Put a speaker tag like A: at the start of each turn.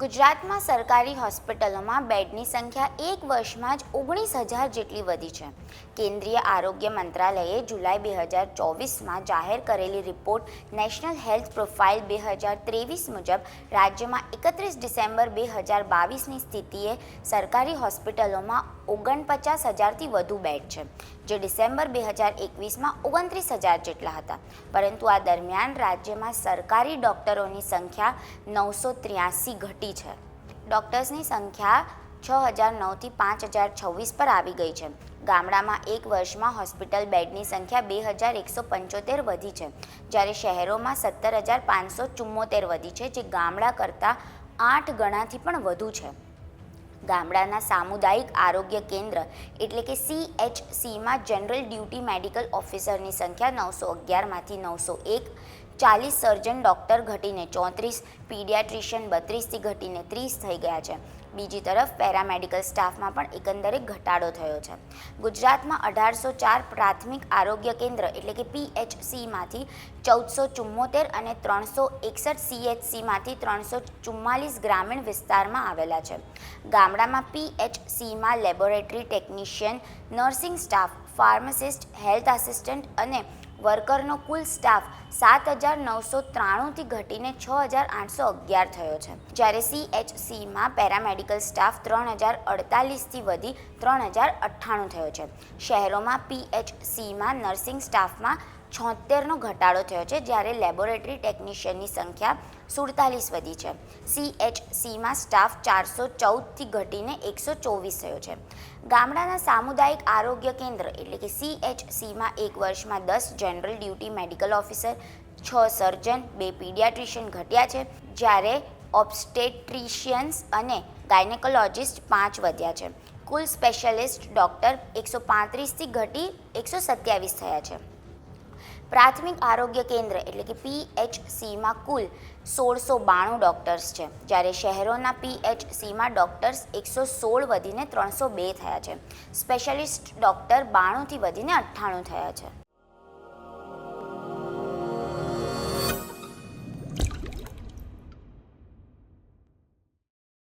A: ગુજરાતમાં સરકારી હોસ્પિટલોમાં બેડની સંખ્યા એક વર્ષમાં જ ઓગણીસ હજાર જેટલી વધી છે. કેન્દ્રીય આરોગ્ય મંત્રાલયે જુલાઈ બે હજાર ચોવીસમાં જાહેર કરેલી રિપોર્ટ નેશનલ હેલ્થ પ્રોફાઇલ બે હજાર ત્રેવીસ મુજબ રાજ્યમાં એકત્રીસ ડિસેમ્બર બે હજાર બાવીસની સ્થિતિએ સરકારી હોસ્પિટલોમાં ઓગણપચાસ હજારથી વધુ બેડ છે, જે ડિસેમ્બર બે હજાર એકવીસમાં ઓગણત્રીસ હજાર જેટલા હતા. પરંતુ આ દરમિયાન રાજ્યમાં સરકારી ડોક્ટરોની સંખ્યા નવસો ત્ર્યાસી ઘટી છે. ડૉક્ટર્સની સંખ્યા છ હજાર નવથી પાંચ હજાર છવ્વીસ પર આવી ગઈ છે. ગામડામાં એક વર્ષમાં હોસ્પિટલ બેડની સંખ્યા બે હજાર એકસો પંચોતેર વધી છે, જ્યારે શહેરોમાં સત્તર હજાર પાંચસો ચુમ્મોતેર વધી છે, જે ગામડા કરતાં આઠ ગણાથી પણ વધુ છે. ગામડાના સામુદાયિક આરોગ્ય કેન્દ્ર એટલે કે સીએચસીમાં જનરલ ડ્યુટી મેડિકલ ઓફિસરની સંખ્યા નવસો અગિયારમાંથી નવસો એક ચાલીસ સર્જન ડૉક્ટર ઘટીને ચોત્રીસ, પીડિયાટ્રિશિયન બત્રીસથી ઘટીને ત્રીસ થઈ ગયા છે. બીજી તરફ પેરામેડિકલ સ્ટાફમાં પણ એકંદરે ઘટાડો થયો છે. ગુજરાતમાં અઢારસો ચાર પ્રાથમિક આરોગ્ય કેન્દ્ર એટલે કે પીએચસીમાંથી ચૌદસો ચુમ્મોતેર અને ત્રણસો એકસઠ સીએચસીમાંથી ત્રણસો ચુમ્માલીસ ગ્રામીણ વિસ્તારમાં આવેલા છે. ગામડામાં પીએચસીમાં laboratory technician, nursing staff, pharmacist, health assistant અને વર્કરનો કુલ સ્ટાફ સાત હજાર નવસો ત્રાણુંથી ઘટીને છ હજાર આઠસો અગિયાર થયો છે. જ્યારે સીએચસીમાં પેરામેડિકલ સ્ટાફ ત્રણ હજાર અડતાલીસથી વધી ત્રણ હજાર અઠ્ઠાણું થયો છે. શહેરોમાં પીએચસીમાં નર્સિંગ સ્ટાફમાં છોતેરનો ઘટાડો થયો છે, જ્યારે લેબોરેટરી ટેકનિશિયનની સંખ્યા સુડતાલીસ વધી છે. સીએચસીમાં સ્ટાફ ચારસો ચૌદથી ઘટીને એકસો ચોવીસ થયો છે. ગામડાના સામુદાયિક આરોગ્ય કેન્દ્ર એટલે કે સીએચસીમાં એક વર્ષમાં દસ જનરલ ડ્યુટી મેડિકલ ઓફિસર, છ સર્જન, બે પીડિયાટ્રિશિયન ઘટ્યા છે, જ્યારે ઓબ્સ્ટેટ્રિશિયન્સ અને ગાયનેકોલોજિસ્ટ પાંચ વધ્યા છે. કુલ સ્પેશિયાલિસ્ટ ડૉક્ટર એકસો પાંત્રીસથી ઘટી એકસો સત્યાવીસ થયા છે. પ્રાથમિક આરોગ્ય કેન્દ્ર એટલે કે પીએચસીમાં કુલ સોળસો બાણું ડૉક્ટર્સ છે, જ્યારે શહેરોના પીએચસીમાં ડૉક્ટર્સ એકસો સોળ વધીને ત્રણસો બે થયા છે. સ્પેશિયાલિસ્ટ ડૉક્ટર બાણુંથી વધીને અઠ્ઠાણું થયા છે.